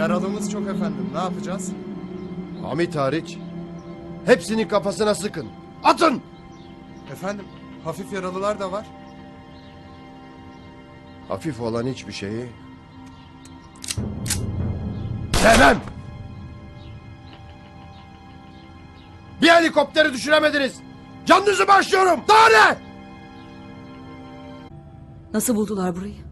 Yaralımız çok efendim. Ne yapacağız? Hamit hariç. Hepsinin kafasına sıkın. Atın! Efendim, hafif yaralılar da var. Hafif olan hiçbir şeyi... Demem! Bir helikopteri düşüremediniz. Canınızı başlıyorum. Daha ne? Nasıl buldular burayı?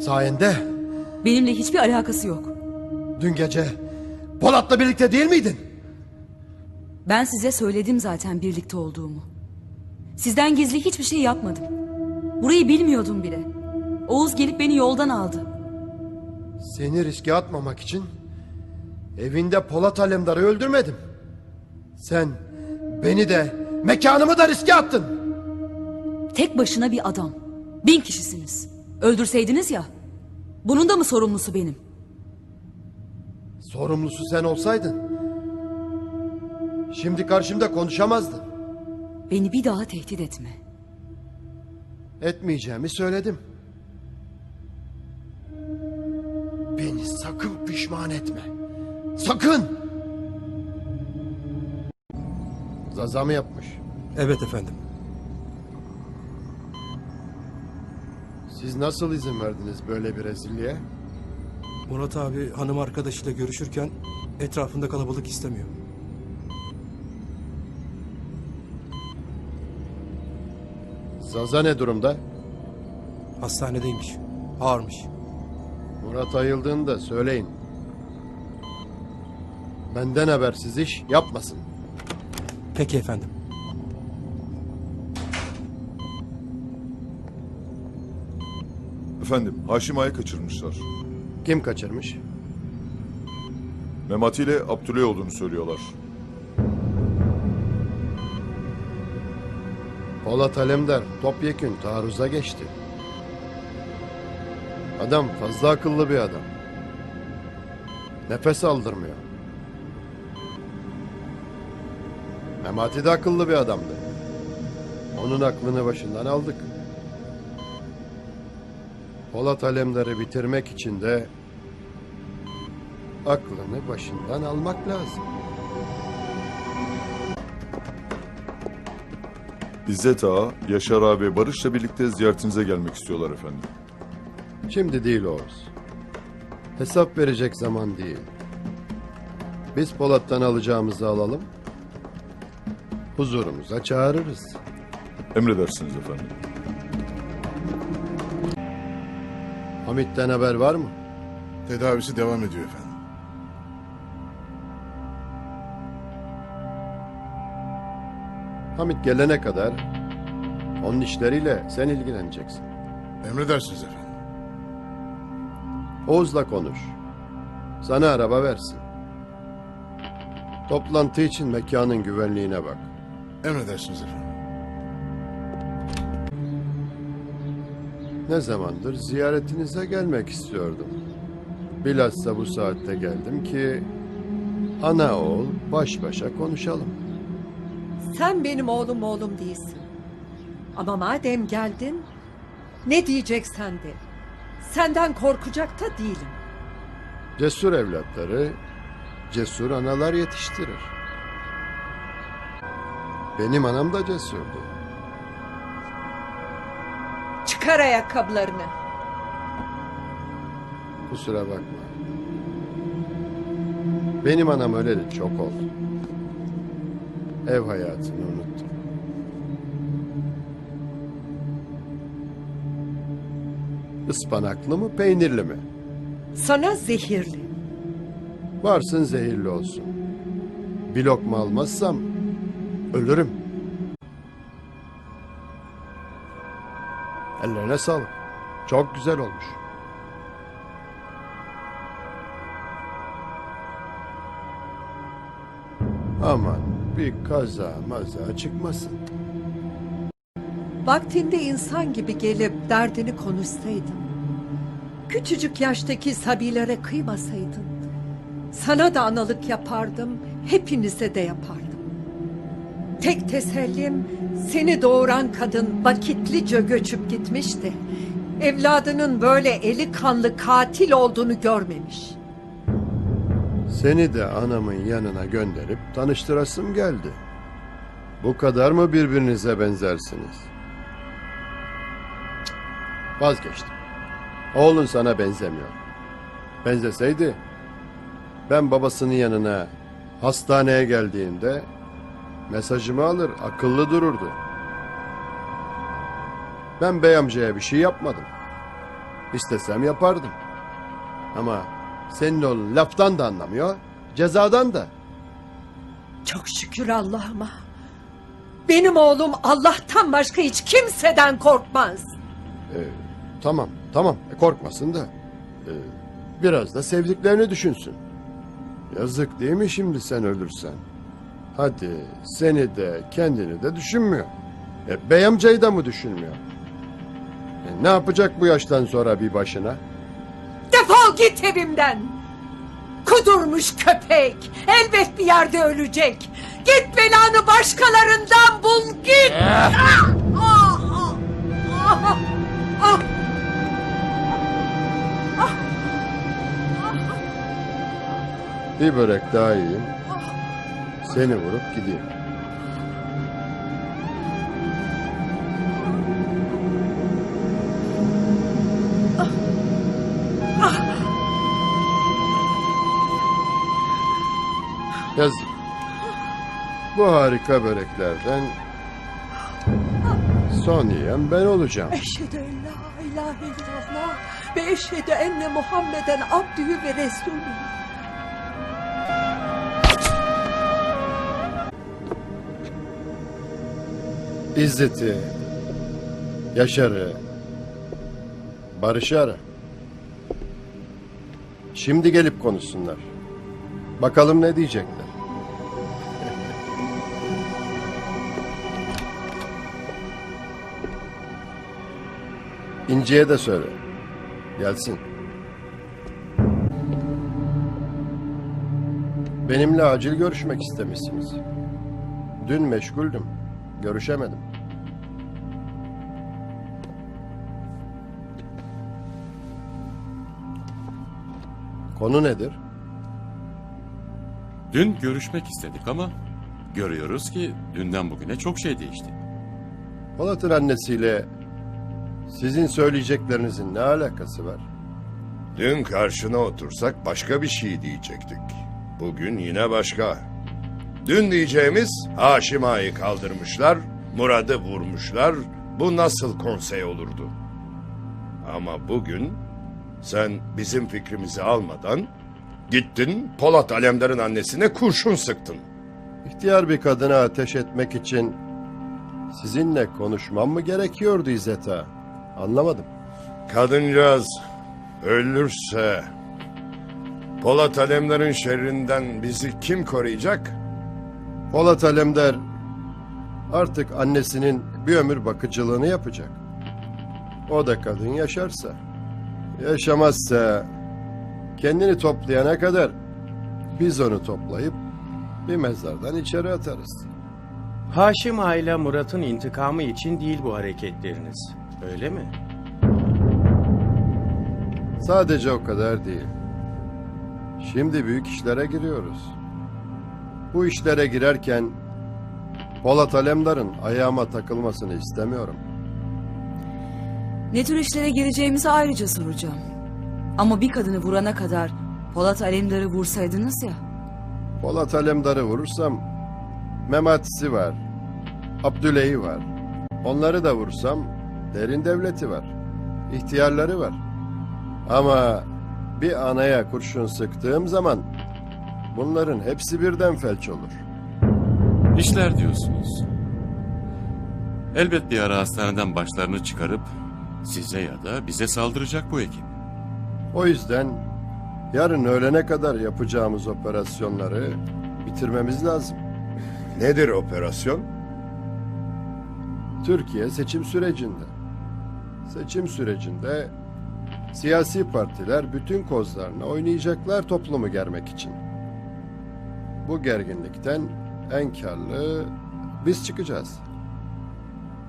Sayende Benimle hiçbir alakası yok. dün gece Polat'la birlikte değil miydin? Ben size söyledim zaten birlikte olduğumu. Sizden gizli hiçbir şey yapmadım. Burayı bilmiyordum bile. Oğuz gelip beni yoldan aldı. Seni riske atmamak için evinde Polat Alemdar'ı öldürmedim. Sen beni de mekanımı da riske attın. Tek başına bir adam. Bin kişisiniz. Öldürseydiniz ya. Bunun da mı sorumlusu benim? Sorumlusu sen olsaydın. Şimdi karşımda konuşamazdın. Beni bir daha tehdit etme. Etmeyeceğimi söyledim. Beni sakın pişman etme. Sakın! Zaza mı yapmış? Evet efendim. Siz nasıl izin verdiniz böyle bir rezilliğe? Murat abi hanım arkadaşıyla görüşürken etrafında kalabalık istemiyor. Zaza ne durumda? Hastanedeymiş. Ağırmış. Murat ayıldığında söyleyin. Benden habersiz iş yapmasın. Peki efendim. Efendim, Haşim Ağa'yı kaçırmışlar. Kim kaçırmış? Memati ile Abdüley olduğunu söylüyorlar. Polat Alemdar topyekün taarruza geçti. Adam fazla akıllı bir adam. Nefes aldırmıyor. Memati de akıllı bir adamdı. Onun aklını başından aldık. Polat Alemdar'ı bitirmek için de aklını başından almak lazım. İzzet Ağa, Yaşar abi ve Barış'la birlikte ziyaretinize gelmek istiyorlar efendim. Şimdi değil Oğuz. Hesap verecek zaman değil. Biz Polat'tan alacağımızı alalım. Huzurumuza çağırırız. Emredersiniz efendim. Hamit'ten haber var mı? Tedavisi devam ediyor efendim. Hamit gelene kadar onun işleriyle sen ilgileneceksin. Emredersiniz efendim. Oğuz'la konuş. Sana araba versin. Toplantı için mekanın güvenliğine bak. Emredersiniz efendim. Ne zamandır ziyaretinize gelmek istiyordum. Bilhassa bu saatte geldim ki ana oğul baş başa konuşalım. Sen benim oğlum oğlum değilsin. Ama madem geldin, ne diyeceksen de. Senden korkacak da değilim. Cesur evlatları cesur analar yetiştirir. Benim anam da cesurdu. Çıkar ayakkabılarını. Kusura bakma. Benim anam öleli çok oldu. Ev hayatını unuttum. Ispanaklı mı peynirli mi? Sana zehirli. Varsın zehirli olsun. Bir lokma almazsam ölürüm. Ellerine sağlık. Çok güzel olmuş. Aman bir kaza maza çıkmasın. Vaktinde insan gibi gelip derdini konuşsaydın. Küçücük yaştaki sabilere kıymasaydın. Sana da analık yapardım, hepinize de yapardım. Tek tesellim seni doğuran kadın vakitlice göçüp gitmişti. evladının böyle eli kanlı katil olduğunu görmemiş. Seni de anamın yanına gönderip tanıştırasım geldi. Bu kadar mı birbirinize benzersiniz? Vazgeçtim. Oğlun sana benzemiyor. Benzeseydi ben babasının yanına hastaneye geldiğinde mesajımı alır, akıllı dururdu. Ben bey amcaya bir şey yapmadım. İstesem yapardım. Ama senin oğlun laftan da anlamıyor, cezadan da. Çok şükür Allah'ıma. Benim oğlum Allah'tan başka hiç kimseden korkmaz. Tamam, tamam. E, korkmasın da. e, biraz da sevdiklerini düşünsün. Yazık değil mi şimdi sen ölürsen? Hadi seni de kendini de düşünmüyor. E, bey amcayı da mı düşünmüyor? E, ne yapacak bu yaştan sonra bir başına? Defol git evimden. Kudurmuş köpek. Elbet bir yerde ölecek. Git belanı başkalarından bul git. Ah! Ah! Ah! Ah! Bir börek daha yiyeyim. Seni vurup gideyim. Yazık. Bu harika böreklerden son yiyen ben olacağım. Eşhedü en la ilahe illallah ve eşhedü enne Muhammeden abdühü ve resulü. İzzet'i, Yaşar'ı, Barış'ı ara. Şimdi gelip konuşsunlar. Bakalım ne diyecekler. İnci'ye de söyle. Gelsin. Benimle acil görüşmek istemişsiniz. Dün meşguldüm. Görüşemedim. Konu nedir? Dün görüşmek istedik ama görüyoruz ki dünden bugüne çok şey değişti. Polat'ın annesiyle sizin söyleyeceklerinizin ne alakası var? Dün karşına otursak başka bir şey diyecektik. Bugün yine başka. Dün diyeceğimiz Haşim Ağa'yı kaldırmışlar, Murad'ı vurmuşlar. Bu nasıl konsey olurdu? Ama bugün sen bizim fikrimizi almadan gittin Polat Alemdar'ın annesine kurşun sıktın. İhtiyar bir kadına ateş etmek için sizinle konuşmam mı gerekiyordu İzzet Ağa? Anlamadım. Kadıncağız ölürse Polat Alemdar'ın şerrinden bizi kim koruyacak? Polat Alemdar artık annesinin bir ömür bakıcılığını yapacak. O da kadın yaşarsa. Yaşamazsa kendini toplayana kadar biz onu toplayıp bir mezardan içeri atarız. Haşim Ağa ile Murat'ın intikamı için değil bu hareketleriniz. Öyle mi? Sadece o kadar değil. Şimdi büyük işlere giriyoruz. Bu işlere girerken Polat Alemdar'ın ayağıma takılmasını istemiyorum. Ne tür işlere gireceğimizi ayrıca soracağım. Ama bir kadını vurana kadar Polat Alemdar'ı vursaydınız ya. Polat Alemdar'ı vurursam Mematisi var, Abdüley'i var. Onları da vursam derin devleti var, ihtiyarları var. Ama bir anaya kurşun sıktığım zaman bunların hepsi birden felç olur. İşler diyorsunuz. Elbet bir ara hastaneden başlarını çıkarıp size ya da bize saldıracak bu ekip. O yüzden yarın öğlene kadar yapacağımız operasyonları bitirmemiz lazım. Nedir operasyon? Türkiye seçim sürecinde. Seçim sürecinde siyasi partiler bütün kozlarını oynayacaklar toplumu germek için. Bu gerginlikten en karlı biz çıkacağız.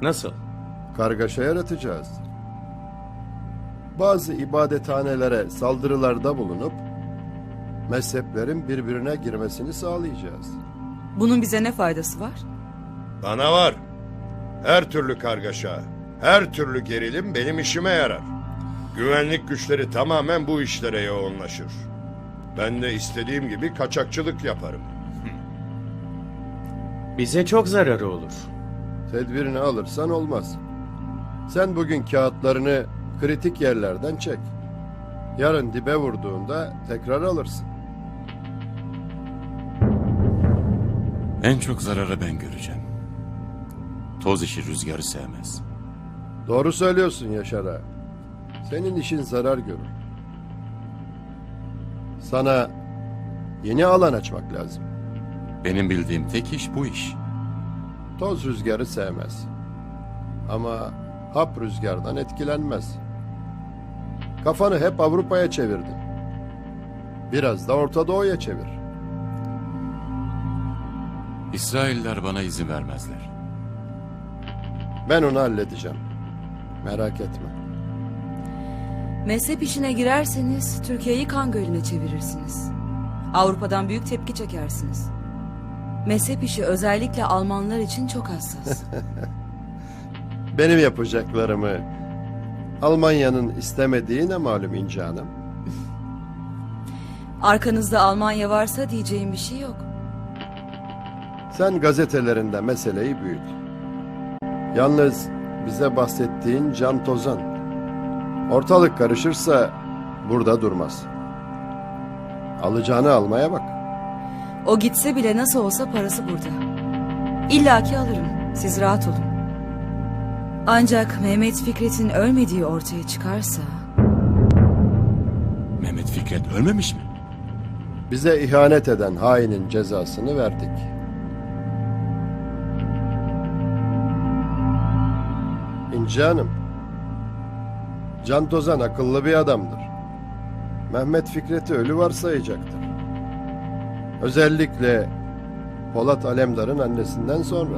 Nasıl? Kargaşa yaratacağız. bazı ibadethanelere saldırılarda bulunup mezheplerin birbirine girmesini sağlayacağız. Bunun bize ne faydası var? Bana var. Her türlü kargaşa, her türlü gerilim benim işime yarar. Güvenlik güçleri tamamen bu işlere yoğunlaşır. Ben de istediğim gibi kaçakçılık yaparım. Bize çok zararı olur. Tedbirini alırsan olmaz. Sen bugün kağıtlarını kritik yerlerden çek. Yarın dibe vurduğunda tekrar alırsın. En çok zararı ben göreceğim. Toz işi rüzgarı sevmez. Doğru söylüyorsun Yaşar ağa. Senin işin zarar görür. Sana yeni alan açmak lazım. Benim bildiğim tek iş bu iş. Toz rüzgarı sevmez. Ama hap rüzgardan etkilenmez. Kafanı hep Avrupa'ya çevirdin. Biraz da Orta Doğu'ya çevir. İsrailler bana izin vermezler. Ben onu halledeceğim. Merak etme. Mezhep işine girerseniz Türkiye'yi kan gölüne çevirirsiniz. Avrupa'dan büyük tepki çekersiniz. Mezhep işi özellikle Almanlar için çok hassas. Benim yapacaklarımı Almanya'nın istemediğine malum İnci Hanım. Arkanızda Almanya varsa diyeceğim bir şey yok. Sen gazetelerinde meseleyi büyüt. Yalnız bize bahsettiğin Can Tozan. Ortalık karışırsa burada durmaz. Alacağını almaya bak. O gitse bile nasıl olsa parası burada. İlla ki alırım. Siz rahat olun. Ancak Mehmet Fikret'in ölmediği ortaya çıkarsa... Mehmet Fikret ölmemiş mi? Bize ihanet eden hainin cezasını verdik. İnci Hanım, Can Tozan akıllı bir adamdır. Mehmet Fikret'i ölü varsayacaktır. Özellikle Polat Alemdar'ın annesinden sonra.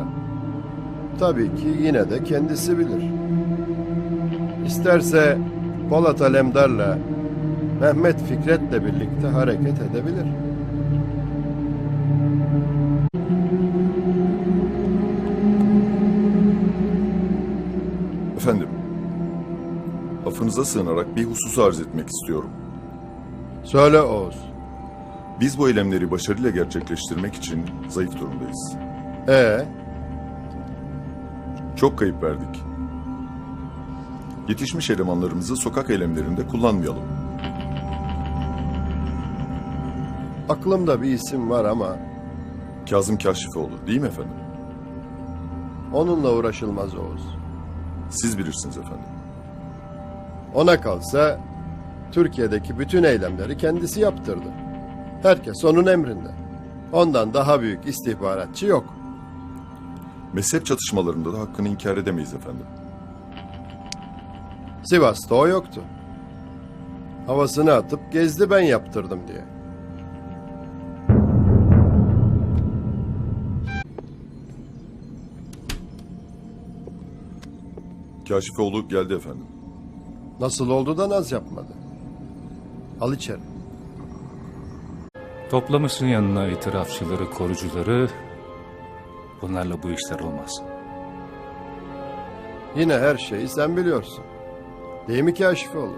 Tabii ki yine de kendisi bilir. İsterse Polat Alemdar'la Mehmet Fikret'le birlikte hareket edebilir. Affınıza sığınarak bir hususu arz etmek istiyorum. Söyle Oğuz. Biz bu eylemleri başarıyla gerçekleştirmek için zayıf durumdayız. Ee, Çok kayıp verdik. Yetişmiş elemanlarımızı sokak eylemlerinde kullanmayalım. aklımda bir isim var ama Kazım Kaşifoğlu değil mi efendim? onunla uğraşılmaz Oğuz. Siz bilirsiniz efendim. Ona kalsa Türkiye'deki bütün eylemleri kendisi yaptırdı. Herkes onun emrinde. Ondan daha büyük istihbaratçı yok. Mezhep çatışmalarında da hakkını inkar edemeyiz efendim. Sivas'ta o yoktu. Havasını atıp gezdi ben yaptırdım diye. Kaşifoğlu geldi efendim. Nasıl oldu da naz yapmadı. Al içeri. Toplamışsın yanına itirafçıları, korucuları. Bunlarla bu işler olmaz. Yine her şeyi sen biliyorsun. Değil mi Kaşifoğlu?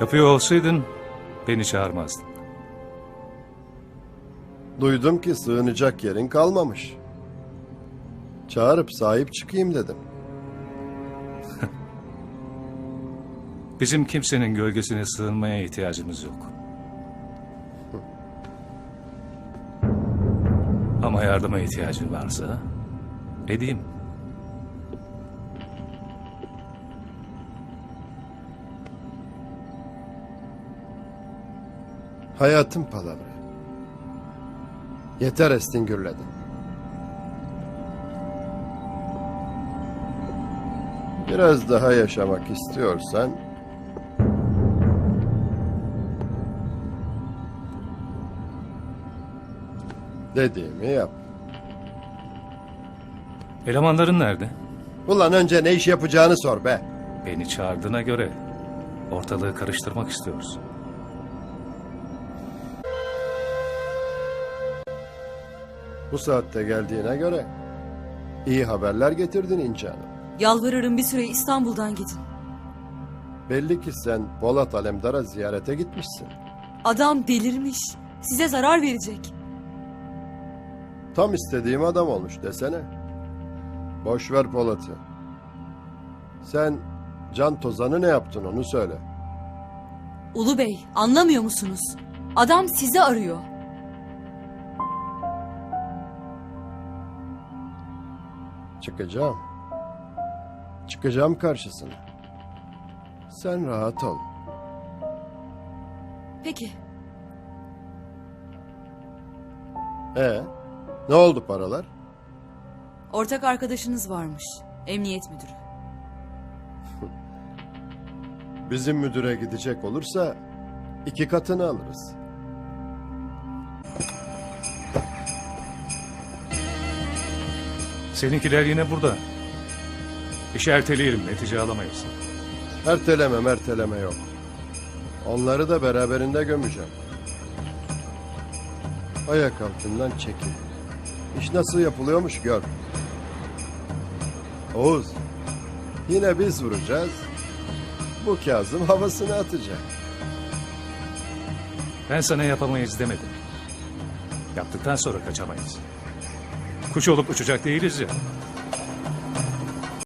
Yapıyor olsaydın beni çağırmazdın. Duydum ki sığınacak yerin kalmamış. Çağırıp sahip çıkayım dedim. Bizim kimsenin gölgesine sığınmaya ihtiyacımız yok. Ama yardıma ihtiyacın varsa edeyim. Hayatın palavra. Yeter estin gürledin. Biraz daha yaşamak istiyorsan dediğimi yap. Elemanların nerede? Ulan önce ne iş yapacağını sor be. Beni çağırdığına göre Ortalığı karıştırmak istiyoruz. Bu saatte geldiğine göre iyi haberler getirdin İnci Hanım. Yalvarırım bir süre İstanbul'dan gidin. Belli ki sen Polat Alemdar'a ziyarete gitmişsin. Adam delirmiş. Size zarar verecek. Tam istediğim adam olmuş desene. Boş ver Polat'ı. Sen Can Tozan'ı ne yaptın onu söyle. Ulu Bey, anlamıyor musunuz? Adam sizi arıyor. Çıkacağım. Çıkacağım karşısına. Sen rahat ol. Peki, E ne oldu paralar? ortak arkadaşınız varmış. Emniyet müdürü. Bizim müdüre gidecek olursa iki katını alırız. Seninkiler yine burada. İşi erteleyelim, netice alamayız. Erteleme merteleme yok. Onları da beraberinde gömeceğim. Ayak altından çekil. İş nasıl yapılıyormuş gör. Oğuz, yine biz vuracağız. Bu Kazım havasını atacak. Ben sana yapamayız demedim. Yaptıktan sonra kaçamayız. Kuş olup uçacak değiliz ya.